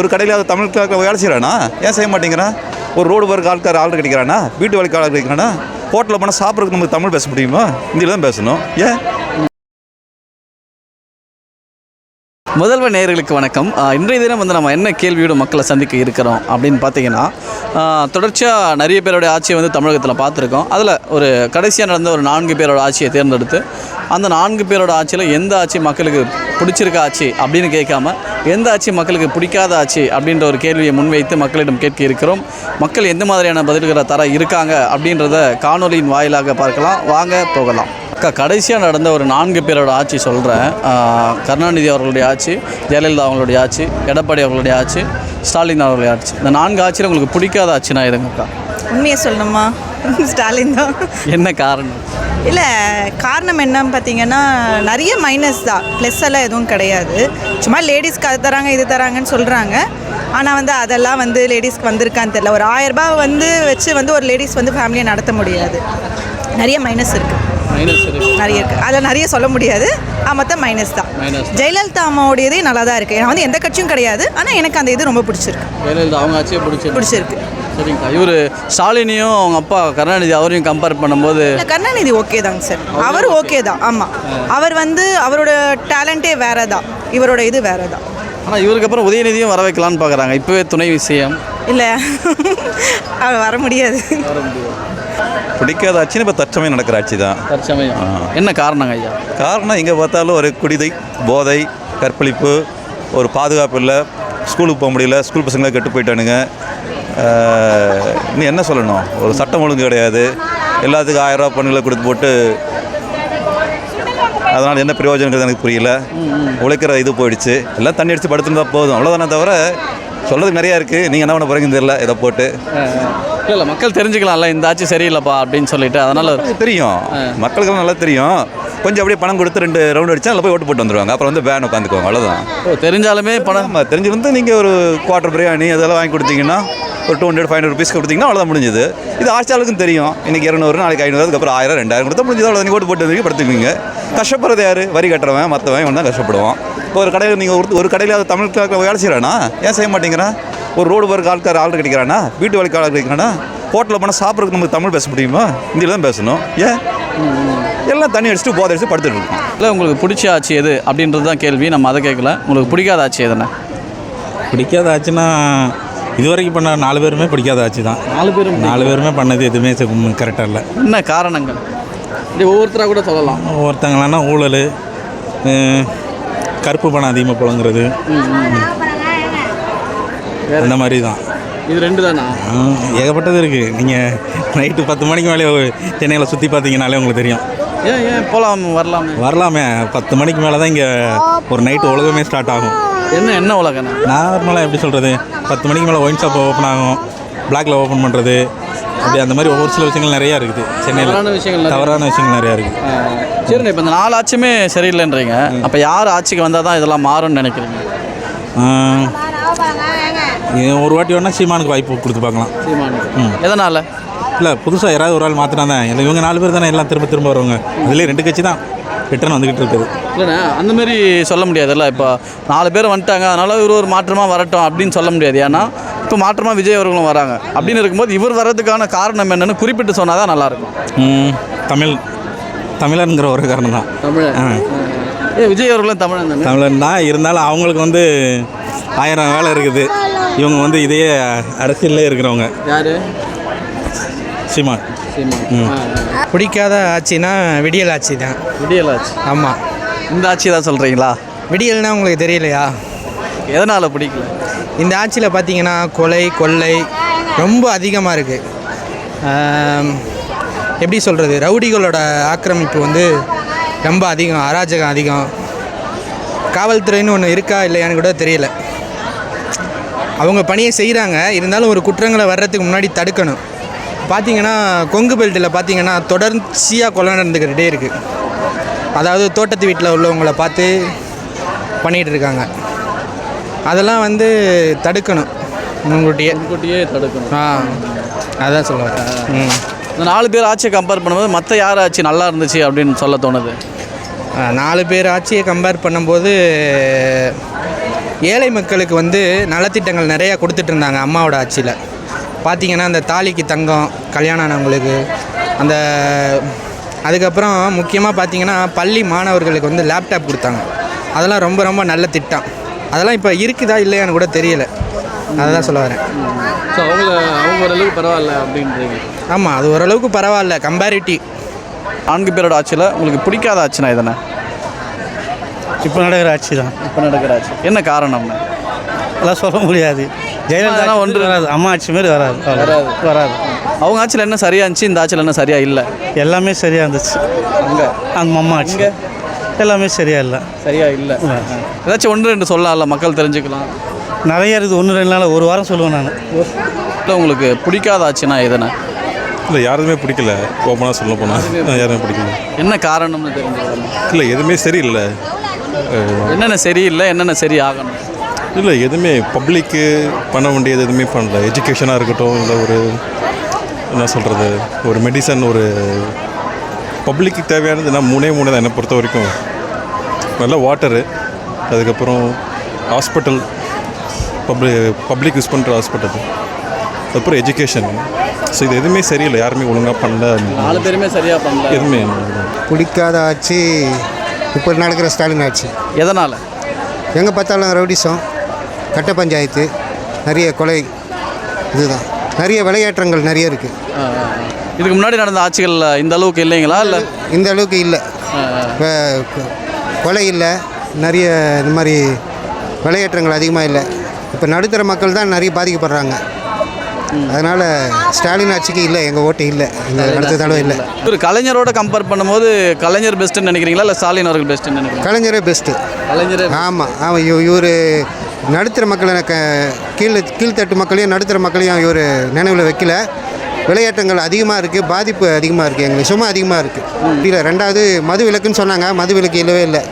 ஒரு கடையில் அது கிளாக்கில் வேலை செய்கிறானா? ஏன் செய்ய மாட்டேங்கிறான் ஒரு ரோடு ஒர்க் ஆட்கார் ஆள் கிடைக்கிறானா? வீட்டு வேலைக்கு ஆள் கிடைக்கிறானா? ஹோட்டலில் போனால் சாப்பிட்றதுக்கு நம்ம தமிழ் பேச முடியுமா? இந்தியில் தான் பேசணும். ஏன்? முதல்வர் நேயர்களுக்கு வணக்கம். இன்றைய தினம் வந்து நம்ம என்ன கேள்வியோட மக்களை சந்திக்க இருக்கிறோம் அப்படின்னு பார்த்தீங்கன்னா தொடர்ச்சியாக நிறைய பேருடைய ஆட்சியை வந்து தமிழகத்தில் பார்த்துருக்கோம். அதில் ஒரு கடைசியாக நடந்த ஒரு நான்கு பேரோட ஆட்சியை தேர்ந்தெடுத்து அந்த நான்கு பேரோட ஆட்சியில் எந்த ஆட்சி மக்களுக்கு பிடிச்சிருக்க ஆட்சி அப்படின்னு கேட்காம எந்த ஆட்சி மக்களுக்கு பிடிக்காத ஆட்சி அப்படின்ற ஒரு கேள்வியை முன்வைத்து மக்களிடம் கேட்க இருக்கிறோம் மக்கள் எந்த மாதிரியான பதில்களை தர இருக்காங்க அப்படின்றத காணொலியின் வாயிலாக பார்க்கலாம். வாங்க போகலாம். அக்கா கடைசியாக நடந்த ஒரு நான்கு பேரோட ஆட்சி சொல்கிறேன் கருணாநிதி அவர்களுடைய ஆட்சி ஜெயலலிதா அவங்களுடைய ஆட்சி எடப்பாடி அவர்களுடைய ஆட்சி ஸ்டாலின் அவர்களுடைய ஆட்சி. இந்த நான்கு ஆட்சியில் உங்களுக்கு பிடிக்காத ஆட்சினா எதுங்க அக்கா? உண்மையை சொல்லணுமா? ஸ்டாலின் தான். என்ன காரணம்? இல்லை காரணம் என்னன்னு பார்த்தீங்கன்னா நிறைய மைனஸ் தான். ப்ளஸ் எல்லாம் எதுவும் கிடையாது. சும்மா லேடிஸ்க்கு அது தராங்க இது தராங்கன்னு சொல்கிறாங்க ஆனால் வந்து அதெல்லாம் வந்து லேடிஸ்க்கு வந்திருக்கான்னு தெரியல. ஒரு ஆயிரம் ரூபாய் வந்து வச்சு வந்து ஒரு லேடிஸ் வந்து ஃபேமிலியை நடத்த முடியாது. நிறைய மைனஸ் இருக்குது நிறைய இருக்குது அதில் நிறைய சொல்ல முடியாது. ஆ, மொத்தம் மைனஸ் தான். ஜெயலலிதா அம்மாவுடையதே நல்லா தான் இருக்குது நான் வந்து எந்த கட்சியும் கிடையாது. ஆனால் எனக்கு அந்த இது ரொம்ப பிடிச்சிருக்கு. ஜெயலலிதா அவங்க பிடிச்சிருக்கு. சரிங்கக்கா. இவர் ஸ்டாலினையும் அவங்க அப்பா கருணாநிதி அவரையும் கம்பேர் பண்ணும்போது இல்லை கருணாநிதி ஓகே தாங்க சார் அவர் ஓகே தான். ஆமாம் அவர் வந்து அவரோட டேலண்ட்டே வேற தான் இவரோட இது வேற தான் ஆனால் இவருக்கு அப்புறம் உதயநிதியும் வர வைக்கலான்னு பார்க்குறாங்க இப்போவே துணை விஷயம். இல்லை. அவர் வர முடியாது. பிடிக்காத ஆட்சின்னு இப்போ தற்சமயம் நடக்கிற ஆட்சி தான். தற்சமயம். என்ன காரணங்க ஐயா? காரணம் எங்கே பார்த்தாலும் ஒரு குடிதை போதை கற்பழிப்பு ஒரு பாதுகாப்பு இல்லை. ஸ்கூலுக்கு போக முடியல. ஸ்கூல் பசங்களை கெட்டு போயிட்டானுங்க. இன்னும் என்ன சொல்லணும்? ஒரு சட்டம் ஒழுங்கு கிடையாது. எல்லாத்துக்கும் ஆயிரம் ரூபா பணிகளை கொடுத்து போட்டு அதனால் என்ன பிரயோஜனங்கிறது எனக்கு புரியல. உழைக்கிற இது போயிடுச்சு. எல்லாம் தண்ணி அடித்து படுத்துருந்தா போதும். அவ்வளோதானே தவிர சொல்கிறதுக்கு நிறையா இருக்குது நீங்கள் என்ன பண்ண போகிறீங்கன்னு தெரியல இதை போட்டு. இல்லை இல்லை மக்கள் தெரிஞ்சுக்கலாம்ல. இந்த ஆட்சி சரியில்லைப்பா அப்படின்னு சொல்லிட்டு அதனால் தெரியும். மக்களுக்கெல்லாம் நல்லா தெரியும். கொஞ்சம் அப்படியே பணம் கொடுத்து ரெண்டு ரவுண்ட் அடிச்சா அதில் போய் ஓட்டு போட்டு வந்துருவாங்க. அப்புறம் வந்து பேன் உட்காந்துக்குவாங்க. அவ்வளோதான் தெரிஞ்சாலுமே பணம். தெரிஞ்சிருந்து நீங்கள் ஒரு குவார்ட்டர் பிரியாணி அதெல்லாம் வாங்கி கொடுத்தீங்கன்னா ஒரு two hundred five hundred rupees கொடுத்தீங்கன்னா அவ்வளோதான் முடிஞ்சது. இது ஆட்சியாளருக்கும் தெரியும். இன்றைக்கி இரநூறு நாளைக்கு ஐநூறு அதுக்கப்புறம் ஆயிரம் ரெண்டாயிரம் கொடுத்தா முடிஞ்சது. அவ்வளோ நீங்கள் ஓட்டு போட்டு வந்து படுத்துக்குவீங்க. கஷ்டப்படுறது யார்? வரி கட்டுறவன் மற்றவன் இவன் தான் கஷ்டப்படுவான். இப்போ ஒரு கடையில் நீங்கள் ஒரு ஒரு கடையில் அது தமிழ் கிளாக்கில் வேலை செய்கிறானா ஏன் செய்ய மாட்டேங்கிறான் ஒரு ரோடு ஒர்க் ஆட்கார் ஆள் கிடைக்கிறானா? வீட்டு வேலைக்கு ஆள் கிடைக்கிறானா? ஹோட்டலில் போனால் சாப்பிட்றதுக்கு நமக்கு தமிழ் பேச முடியுமா? ஹிந்தியில் தான் பேசணும். ஏன்? எல்லாம் தண்ணி அடிச்சுட்டு போதை அடிச்சு படுத்துட்டு இருக்கோம். இல்லை உங்களுக்கு பிடிச்ச ஆட்சி எது? அப்படின்றது தான் கேள்வி. நம்ம அதை கேட்கல. உங்களுக்கு பிடிக்காத ஆட்சி எதுண்ணே பிடிக்காத ஆச்சுன்னா இது வரைக்கும் பண்ண நாலு பேருமே பிடிக்காத ஆச்சு தான். நாலு பேரும் நாலு பேருமே பண்ணது எதுவுமே கரெக்டாக இல்லை. என்ன காரணங்கள்? இப்படி ஒவ்வொருத்தராக கூட சொல்லலாம். ஒருத்தங்களான்னா ஊழல் கருப்பு பணம் அதிகமாக புழங்குறது. அந்த மாதிரி தான். இது ரெண்டு தானா? ஏகப்பட்டது இருக்குது நீங்கள் நைட்டு பத்து மணிக்கு மேலே சென்னையில் சுற்றி பார்த்தீங்கனாலே உங்களுக்கு தெரியும். ஏன் ஏன் போகலாம் வரலாமே? வரலாமே. பத்து மணிக்கு மேலே தான் இங்கே ஒரு நைட்டு உலகமே ஸ்டார்ட் ஆகும். என்ன என்ன உலகண்ணே நார்மலாக எப்படி சொல்கிறது பத்து மணிக்கு மேலே ஒயின் ஷாப் ஓப்பன் ஆகும். பிளாக்ல ஓப்பன் பண்ணுறது அப்படி அந்த மாதிரி ஒவ்வொரு சில விஷயங்கள் நிறையா இருக்குது. சென்னையில். விஷயங்கள் தவறான விஷயங்கள் நிறையா இருக்குது. சரிண்ணே இப்போ இந்த நாலு ஆட்சியுமே சரியில்லைன்றீங்க. அப்போ யார் ஆட்சிக்கு வந்தால் தான் இதெல்லாம் மாறும்னு நினைக்கிறீங்க? ஒரு வாட்டி வேணால் சீமானுக்கு வாய்ப்பு கொடுத்து பார்க்கலாம். எதனால்? இல்லை புதுசாக யாராவது ஒரு ஆள் மாற்றினா தான். இல்லை இவங்க நாலு பேர் தானே எல்லாம் திரும்ப திரும்ப வருவாங்க. இதுலேயே ரெண்டு கட்சி தான் ரிட்டர்ன் வந்துக்கிட்டு இருக்குது. இல்லைண்ணே அந்த மாதிரி சொல்ல முடியாதுல்ல இப்போ நாலு பேர் வந்துட்டாங்க அதனால இவர் ஒரு மாற்றமாக வரட்டும் அப்படின்னு சொல்ல முடியாது. ஏன்னா இப்போ மாற்றமாக விஜய் அவர்களும் வராங்க. அப்படின்னு இருக்கும்போது இவர் வர்றதுக்கான காரணம் என்னன்னு குறிப்பிட்டு சொன்னால் தான் நல்லாயிருக்கும். தமிழ் தமிழருங்கிற ஒரு காரணம் தான். தமிழ். ஏ விஜய் அவர்களும் தமிழன் தானே? தமிழன் தான். இருந்தாலும் அவங்களுக்கு வந்து ஆயிரம் வேலை இருக்குது. இவங்க வந்து இதையே அரசியல்லே இருக்கிறவங்க. யார்? சீமான். பிடிக்காத ஆட்சினா விடியல் ஆட்சி தான். விடியல் ஆட்சி. ஆமாம் இந்த ஆட்சி தான் சொல்கிறீங்களா விடியல்னா உங்களுக்கு தெரியலையா? எதனால் பிடிக்கல? இந்த ஆட்சியில் பார்த்தீங்கன்னா கொலை கொள்ளை ரொம்ப அதிகமாக இருக்குது எப்படி சொல்கிறது ரவுடிகளோட ஆக்கிரமிப்பு வந்து ரொம்ப அதிகம் அராஜகம் அதிகம். காவல்துறைன்னு ஒன்று இருக்கா இல்லையான்னு கூட தெரியல. அவங்க பணியை செய்கிறாங்க இருந்தாலும் ஒரு குற்றங்களை வர்றதுக்கு முன்னாடி தடுக்கணும். பார்த்தீங்கன்னா கொங்கு பெல்ட்டில் பார்த்தீங்கன்னா தொடர்ச்சியாக கொலை நடந்துக்கிட்டே இருக்குது அதாவது தோட்டத்து வீட்டில் உள்ளவங்கள பார்த்து பண்ணிகிட்டு இருக்காங்க. அதெல்லாம் வந்து தடுக்கணும். முன்கூட்டியே. முன்கூட்டியே தடுக்கணும். ஆ அதான் சொல்ல வரேன். ம். இந்த நாலு பேர் ஆட்சியை கம்பேர் பண்ணும்போது மற்ற யார் ஆட்சி நல்லா இருந்துச்சு அப்படின்னு சொல்ல தோணுது? நாலு பேர் ஆட்சியை கம்பேர் பண்ணும்போது ஏழை மக்களுக்கு வந்து நலத்திட்டங்கள் நிறையா கொடுத்துட்டு இருந்தாங்க அம்மாவோட ஆட்சியில். பார்த்தீங்கன்னா அந்த தாலிக்கு தங்கம் கல்யாணம் ஆனவங்களுக்கு அந்த அதுக்கப்புறம் முக்கியமாக பார்த்தீங்கன்னா பள்ளி மாணவர்களுக்கு வந்து லேப்டாப் கொடுத்தாங்க. அதெல்லாம் ரொம்ப ரொம்ப நல்ல திட்டம். அதெல்லாம் இப்போ இருக்குதா இல்லையான்னு கூட தெரியல. அதை தான் சொல்ல வரேன். ஸோ அவங்கள அவங்க ஓரளவுக்கு பரவாயில்ல அப்படின்றீங்க. ஆமாம் அது ஓரளவுக்கு பரவாயில்ல கம்பேரிட்டிவ் நான்கு பேரோட ஆட்சியில் உங்களுக்கு பிடிக்காத ஆட்சினா எதனா? இப்போ நடக்கிற ஆட்சி தான் இப்போ நடக்கிற ஆட்சி. என்ன காரணம்னா அதெல்லாம் சொல்ல முடியாது. ஜெயலலிதா ஒன்று வராது. அம்மா ஆட்சி மாதிரி வராது. வராது. வராது. அவங்க ஆட்சியில் என்ன சரியா இருந்துச்சு? இந்த ஆட்சியில் என்ன சரியா இல்லை? எல்லாமே சரியாக இருந்துச்சு. அங்கே? அந்த அம்மா ஆட்சி. எல்லாமே சரியா இல்லை. சரியா இல்லை. ஏதாச்சும் ஒன்று ரெண்டு சொல்லலாம்ல? மக்கள் தெரிஞ்சுக்கலாம். நிறைய இருக்குது. ஒன்று ரெண்டு நாள் ஒரு வாரம் சொல்லுவேன் நான். இல்லை உங்களுக்கு பிடிக்காத ஆட்சினா எதனா? இல்லை யாருமே பிடிக்கல. ஓப்பனாக சொல்ல போனால் யாருமே பிடிக்கல. என்ன காரணம்னு தெரிஞ்சுக்கலாம். இல்லை எதுவுமே சரியில்லை. என்னென்ன சரியில்லை என்னென்ன சரி ஆகணும்? இல்லை எதுவுமே பப்ளிக்கு பண்ண வேண்டியது எதுவுமே பண்ணல. எஜுகேஷனாக இருக்கட்டும் இல்லை ஒரு என்ன சொல்கிறது ஒரு மெடிசன் ஒரு பப்ளிக்கு தேவையானது நான் மூணே மூணு தான் என்னை பொறுத்த வரைக்கும். நல்ல வாட்டரு அதுக்கப்புறம் ஹாஸ்பிட்டல் பப்ளிக் பப்ளிக் யூஸ் பண்ணுற ஹாஸ்பிட்டல் அதுக்கப்புறம் எஜுகேஷன் ஸோ இது எதுவுமே சரியில்லை யாருமே ஒழுங்காக பண்ணல. நாலு பேருமே சரியாக பண்ணல. எதுவுமே. பிடிக்காத ஆட்சி இப்போ நடக்கிற ஸ்டாலின் ஆட்சி. எதனால்? எங்கே பார்த்தாலும் ரவுடிசம். கட்ட பஞ்சாயத்து நிறைய கொலை இதுதான். நிறைய விளையாட்டங்கள் நிறைய இருக்குது இதுக்கு முன்னாடி நடந்த ஆட்சிகளில் இந்த அளவுக்கு இல்லைங்களா? இல்லை இந்த அளவுக்கு இல்லை. கொலை இல்லை. நிறைய இந்த மாதிரி விளையாட்டங்கள் அதிகமாக இல்லை. இப்போ நடுத்தர மக்கள் தான் நிறைய பாதிக்கப்படுறாங்க. அதனால் ஸ்டாலின் ஆட்சிக்கு இல்லை எங்கள் ஓட்டு இல்லை. இந்த அடுத்த தடவை இல்லை. ஒரு கலைஞரோட கம்பேர் பண்ணும்போது கலைஞர் பெஸ்ட்டுன்னு நினைக்கிறீங்களா? இல்லை ஸ்டாலின் அவர்கள் பெஸ்ட்டுன்னு நினைக்கிறீங்களா? கலைஞரே பெஸ்ட்டு கலைஞர் ஆமாம் ஆமாம் இவர் நடுத்தர மக்களை க கீழ் கீழ்த்தட்டு மக்களையும் நடுத்தர மக்களையும் இவர் நினைவில் வைக்கல. விளையாட்டுங்கள் அதிகமாக இருக்குது பாதிப்பு அதிகமாக இருக்குது எங்களுக்கு சும்மா அதிகமாக இருக்குது இல்லை ரெண்டாவது மது விலக்குன்னு சொன்னாங்க மது விலக்கு இல்லவே இல்லை.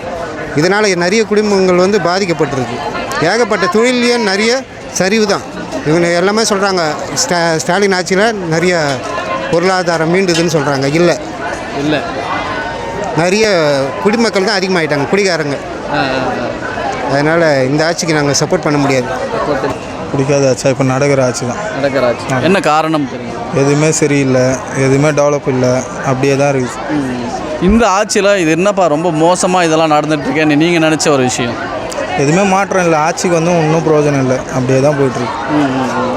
இதனால் நிறைய குடும்பங்கள் வந்து பாதிக்கப்பட்டிருக்கு. ஏகப்பட்ட தொழிலையும் நிறைய சரிவு தான் இவங்க எல்லாமே சொல்கிறாங்க ஸ்டா ஸ்டாலின் ஆட்சியில் நிறைய பொருளாதாரம் மீண்டுதுன்னு சொல்கிறாங்க இல்லை. இல்லை. நிறைய குடிமக்கள் தான் அதிகமாகிட்டாங்க குடிகாரங்க அதனால் இந்த ஆட்சிக்கு நாங்கள் சப்போர்ட் பண்ண முடியாது. பிடிக்காத ஆச்சா இப்போ நடக்கிற ஆட்சி தான். நடக்கிற ஆட்சி என்ன காரணம் தெரியும்? எதுவுமே சரியில்லை எதுவுமே டெவலப் இல்லை அப்படியே தான் இருக்குது இந்த ஆட்சியில் இது என்னப்பா ரொம்ப மோசமாக இதெல்லாம் நடந்துட்டு இருக்கேன்னு நீங்கள் நினச்ச ஒரு விஷயம்? எதுவுமே மாற்றம் இல்லை ஆட்சிக்கு வந்து ஒன்றும் பிரயோஜனம் இல்லை அப்படியே தான் போயிட்டுருக்கு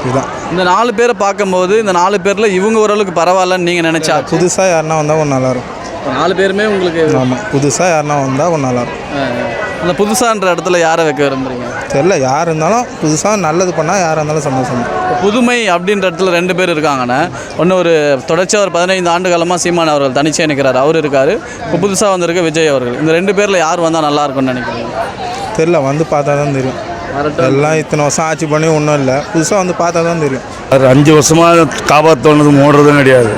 இதுதான். இந்த நாலு பேரை பார்க்கும்போது இந்த நாலு பேரில் இவங்க ஓரளவுக்கு பரவாயில்லன்னு நீங்கள் நினச்சா? புதுசாக யாருனா வந்தால் கொஞ்சம் நல்லாயிருக்கும் நாலு பேருமே உங்களுக்கு ஆமாம் புதுசாக யாருனா வந்தால் கொஞ்சம் நல்லாயிருக்கும் அந்த புதுசான்ற இடத்துல யாரை வைக்க விரும்புறீங்க? தெரில யார் இருந்தாலும் புதுசாக நல்லது பண்ணால் யாராக இருந்தாலும் சந்தோஷம். புதுமை அப்படின்ற இடத்துல ரெண்டு பேர் இருக்காங்கண்ணே. ஒன்று ஒரு தொடர்ச்சியாக ஒரு பதினைந்து ஆண்டு காலமாக சீமான் அவர்கள் தனிச்சே நிற்கிறார் அவர் இருக்கார். இப்போ புதுசாக வந்திருக்க விஜய் அவர்கள். இந்த ரெண்டு பேரில் யார் வந்தால் நல்லா இருக்கும்னு நினைக்கிறீங்க? தெரில வந்து பார்த்தா தான் தெரியும். எல்லாம் இத்தனை வருஷம் ஆட்சி பண்ணி ஒன்றும் இல்லை. புதுசாக வந்து பார்த்தா தான் தெரியும். அது அஞ்சு வருஷமாக காப்பாற்றோனது மூடுறதும் கிடையாது.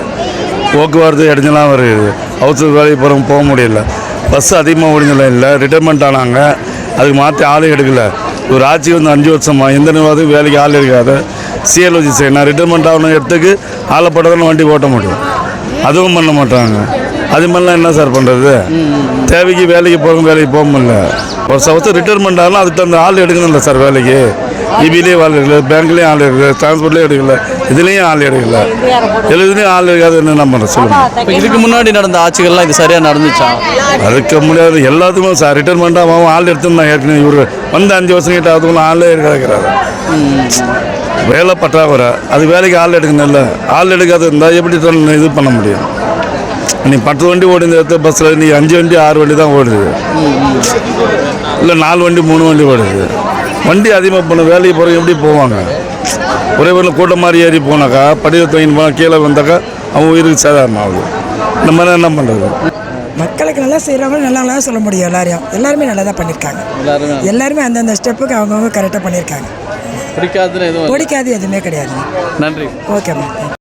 போக்குவரத்து இடைஞ்சலாம் வருது. அவசர வேலைக்கு போகிறவங்க போக முடியல. பஸ் அதிகமாக ஓடிஞ்சல இல்லை ரிட்டைர்மெண்ட் ஆனாங்க. அதுக்கு மாற்றி ஆளே எடுக்கல. ஒரு ஆட்சி வந்து அஞ்சு வருஷமா எந்த நிர்வாகத்துக்கும் வேலைக்கு ஆள் இருக்காது சிஎல்ஓஜி செய்யணும் ரிட்டைர்மெண்ட் ஆகணும் இடத்துக்கு ஆளப்பட்டதான வண்டி ஓட்ட முடியும் அதுவும் பண்ண மாட்டாங்க. அது மாதிரிலாம் என்ன சார் பண்ணுறது தேவைக்கு வேலைக்கு போகும் வேலைக்கு போக முடியல. ஒரு சவத்து ரிட்டைர்மெண்ட் ஆகலாம் அதுக்கு தகுந்த ஆள் எடுக்கணும் இல்லை சார் வேலைக்கு. இபிலேயும் ஆள் எடுக்கல பேங்க்லேயும் ஆள் எடுக்கல டிரான்ஸ்போர்ட்லேயும் எடுக்கல இதுலேயும் ஆள் எடுக்கல. எழுதுலேயும் ஆள் எடுக்காது என்ன பண்ணுற சொல்லுங்கள் இப்போ இதுக்கு முன்னாடி நடந்த ஆட்சிகள்லாம் இது சரியாக நடந்துச்சா? அதுக்கு முடியாது எல்லாத்துக்கும் சார் ரிட்டைர்மெண்ட்டாக அவன் ஆள் எடுத்துருந்தான் ஏற்கனவே இவர் வந்து அஞ்சு வருஷம் கிட்ட அதுக்குள்ள ஆளே இருக்கிறாரு வேலை பற்றாக்குறை அது வேலைக்கு ஆள் எடுக்கணும்ல ஆள் எடுக்காத இருந்தால் எப்படி இது பண்ண முடியும்? நீ பத்து வண்டி ஓடுந்த இடத்துல பஸ்ஸில் நீ அஞ்சு வண்டி ஆறு வண்டி தான் ஓடுது. இல்லை நாலு வண்டி மூணு வண்டி ஓடுது. வண்டி அதிகமாக போன வேலைக்கு போகிற எப்படி போவாங்க? ஒரே ஒரு கூட்டம் மாதிரி ஏறி போனாக்கா படியில் தூங்கிட்டு போனால் கீழே வந்தாக்கா அவன் உயிருக்கு சாதாரணம் ஆகுது. இந்த மாதிரி என்ன பண்ணுறது மக்களுக்கு நல்லா செய்கிறவங்க நல்லா நல்லா சொல்ல முடியும் எல்லாரையும். எல்லாருமே நல்லா தான் பண்ணியிருக்காங்க எல்லாருமே. எல்லாருமே அந்தந்த ஸ்டெப்புக்கு அவங்கவுங்க கரெக்டாக பண்ணியிருக்காங்க பிடிக்காதுன்னு எதுவும் பிடிக்காது எதுவுமே கிடையாது. நன்றி. Okay ma'am